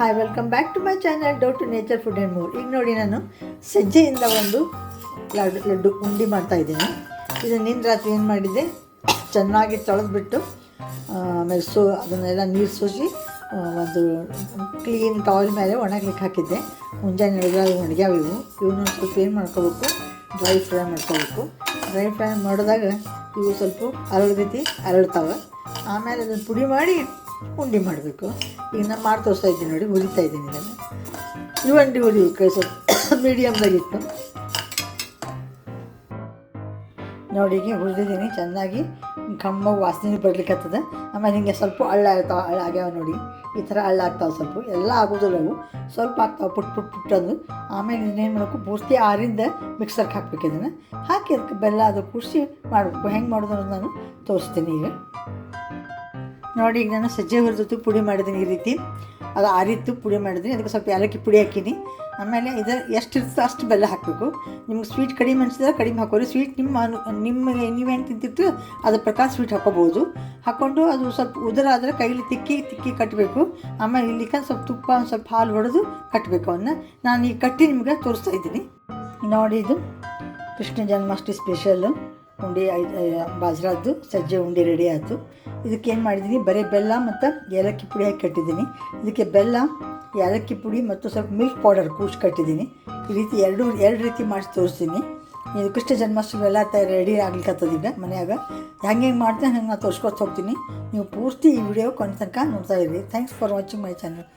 Hi welcome back to my channel dough to nature food and more ಈಗ ನೋಡಿ ನಾನು ಸಜ್ಜೆಯಿಂದ ಒಂದು ಲಡ್ಡು ಲಡ್ಡು ಉಂಡಿ ಮಾಡ್ತಾ ಇದ್ದೀನಿ. ಇದು ನಿನ್ನ ರಾತ್ರಿ ಏನು ಮಾಡಿದ್ದೆ? ಚೆನ್ನಾಗಿ ತೊಳೆದ್ಬಿಟ್ಟು ಆಮೇಲೆ ಸೋ ಅದನ್ನೆಲ್ಲ ನೀರು ಸೋಸಿ ಒಂದು ಕ್ಲೀನ್ ಟವಲ್ ಮೇಲೆ ಒಣಗ್ಲಿಕ್ಕೆ ಹಾಕಿದ್ದೆ. ಮುಂಜಾನೆ ಹೇಳಿದ್ರೆ ಅದು ಒಣಗ್ಯಾವ ಇವು ಇವನ್ನ ಸ್ವಲ್ಪ ಏನು ಮಾಡ್ಕೋಬೇಕು? ಡ್ರೈ ಫ್ರೈ ಮಾಡ್ಕೋಬೇಕು. ಡ್ರೈ ಫ್ರೈ ಮಾಡಿದಾಗ ಇವು ಸ್ವಲ್ಪ ಅರಳಗತಿ ಅರಳ್ತಾವೆ. ಆಮೇಲೆ ಅದನ್ನು ಪುಡಿ ಮಾಡಿ ಉಂಡೆ ಮಾಡಬೇಕು. ಈಗ ನಾನು ಮಾಡಿ ತೋರಿಸ್ತಾ ಇದ್ದೀನಿ ನೋಡಿ ಹುರಿತಾ ಇದ್ದೀನಿ ಇದನ್ನು. ಇವಂಡಿ ಹುರಿ ಕೈ ಸ್ವಲ್ಪ ಮೀಡಿಯಮ್ದಾಗಿತ್ತು ನೋಡಿ, ಈಗ ಹುರಿದಿದ್ದೀನಿ, ಚೆನ್ನಾಗಿ ಕಮ್ಮ ವಾಸನೆ ಬರ್ಲಿಕ್ಕತ್ತದ ಆಮೇಲೆ ಹಿಂಗೆ ಸ್ವಲ್ಪ ಹಳ್ಳ ಆಗ್ತಾವೆ, ಹಳ್ಳ ಆಗ್ಯಾವ ನೋಡಿ. ಈ ಥರ ಹಳ್ಳ ಆಗ್ತಾವೆ ಸ್ವಲ್ಪ. ಎಲ್ಲ ಆಗೋದಿಲ್ಲ ಅವು. ಸ್ವಲ್ಪ ಆಗ್ತಾವೆ, ಪುಟ್ ಪುಟ್ ಪುಟ್ ಅದು. ಆಮೇಲೆ ಇನ್ನೇನು ಮಾಡಬೇಕು? ಪೂರ್ತಿ ಆರಿಂದ ಮಿಕ್ಸರ್ಗೆ ಹಾಕ್ಬೇಕು ಇದನ್ನು. ಹಾಕಿ ಅದಕ್ಕೆ ಬೆಲ್ಲ ಅದು ಕುಡಿಸಿ ಮಾಡಬೇಕು. ಹೆಂಗೆ ಮಾಡೋದು ನಾನು ತೋರಿಸ್ತೀನಿ ಈಗ. ನೋಡಿ, ಈಗ ನಾನು ಸಜ್ಜೆ ಹುರಿದು ಪುಡಿ ಮಾಡಿದ್ದೀನಿ ಈ ರೀತಿ. ಅದು ಆರಿತ್ತು, ಪುಡಿ ಮಾಡಿದ್ದೀನಿ. ಅದಕ್ಕೆ ಸ್ವಲ್ಪ ಏಲಕ್ಕಿ ಪುಡಿ ಹಾಕೀನಿ. ಆಮೇಲೆ ಇದು ಎಷ್ಟು ಇರ್ತದೆ ಅಷ್ಟು ಬೆಲ್ಲ ಹಾಕಬೇಕು. ನಿಮ್ಗೆ ಸ್ವೀಟ್ ಕಡಿಮೆ ಅನಿಸಿದ್ರೆ ಕಡಿಮೆ ಹಾಕೋರಿ. ಸ್ವೀಟ್ ನಿಮ್ಮ ಅನು, ನಿಮಗೆ ನೀವೇನು ತಿಂತಿರ್ತೀವಿ ಅದ್ರ ಪ್ರಕಾರ ಸ್ವೀಟ್ ಹಾಕೋಬೋದು ಹಾಕ್ಕೊಂಡು ಅದು ಸ್ವಲ್ಪ ಉದುರಾದರೆ ಕೈಲಿ ತಿಕ್ಕಿ ತಿಕ್ಕಿ ಕಟ್ಟಬೇಕು ಆಮೇಲೆ ಇಲ್ಲಿಕ ಸ್ವಲ್ಪ ತುಪ್ಪ ಒಂದು ಸ್ವಲ್ಪ ಹಾಲು ಹೊಡೆದು ಕಟ್ಟಬೇಕು ಅವನ್ನ. ನಾನು ಈ ಕಟ್ಟಿ ನಿಮಗೆ ತೋರಿಸ್ತಾ ಇದ್ದೀನಿ. ನೋಡಿ ಇದು ಕೃಷ್ಣ ಜನ್ಮಾಷ್ಟಮಿ ಸ್ಪೆಷಲ್ಲು ಉಂಡೆ ಬಾಜ್ರದ್ದು ಸಜ್ಜೆ ಉಂಡೆ ರೆಡಿ ಆಯಿತು. ಇದಕ್ಕೆ ಏನು ಮಾಡಿದ್ದೀನಿ ಬರೀ ಬೆಲ್ಲ ಮತ್ತು ಏಲಕ್ಕಿ ಪುಡಿ ಹಾಕಿ ಕಟ್ಟಿದ್ದೀನಿ ಇದಕ್ಕೆ ಬೆಲ್ಲ, ಏಲಕ್ಕಿ ಪುಡಿ ಮತ್ತು ಸ್ವಲ್ಪ ಮಿಲ್ಕ್ ಪೌಡರ್ ಕೂಸಿ ಕಟ್ಟಿದ್ದೀನಿ ಈ ರೀತಿ ಎರಡು ಎರಡು ರೀತಿ ಮಾಡಿ ತೋರಿಸ್ತೀನಿ. ಇದು ಕೃಷ್ಣ ಜನ್ಮಾಷ್ಟಮಿ ಎಲ್ಲ ತ, ರೆಡಿ ಆಗ್ಲಿಕ್ಕತ್ತದೀಗ ಮನೆಯಾಗ. ಹೆಂಗೆ ಹೆಂಗೆ ಮಾಡ್ತೀನಿ ಹಂಗೆ ನಾನು ತೋರಿಸ್ಕೊತ ಹೋಗ್ತೀನಿ. ನೀವು ಪೂರ್ತಿ ಈ ವಿಡಿಯೋ ಕೊನೆ ತನಕ ನೋಡ್ತಾ ಇರಿ. Thanks for watching my channel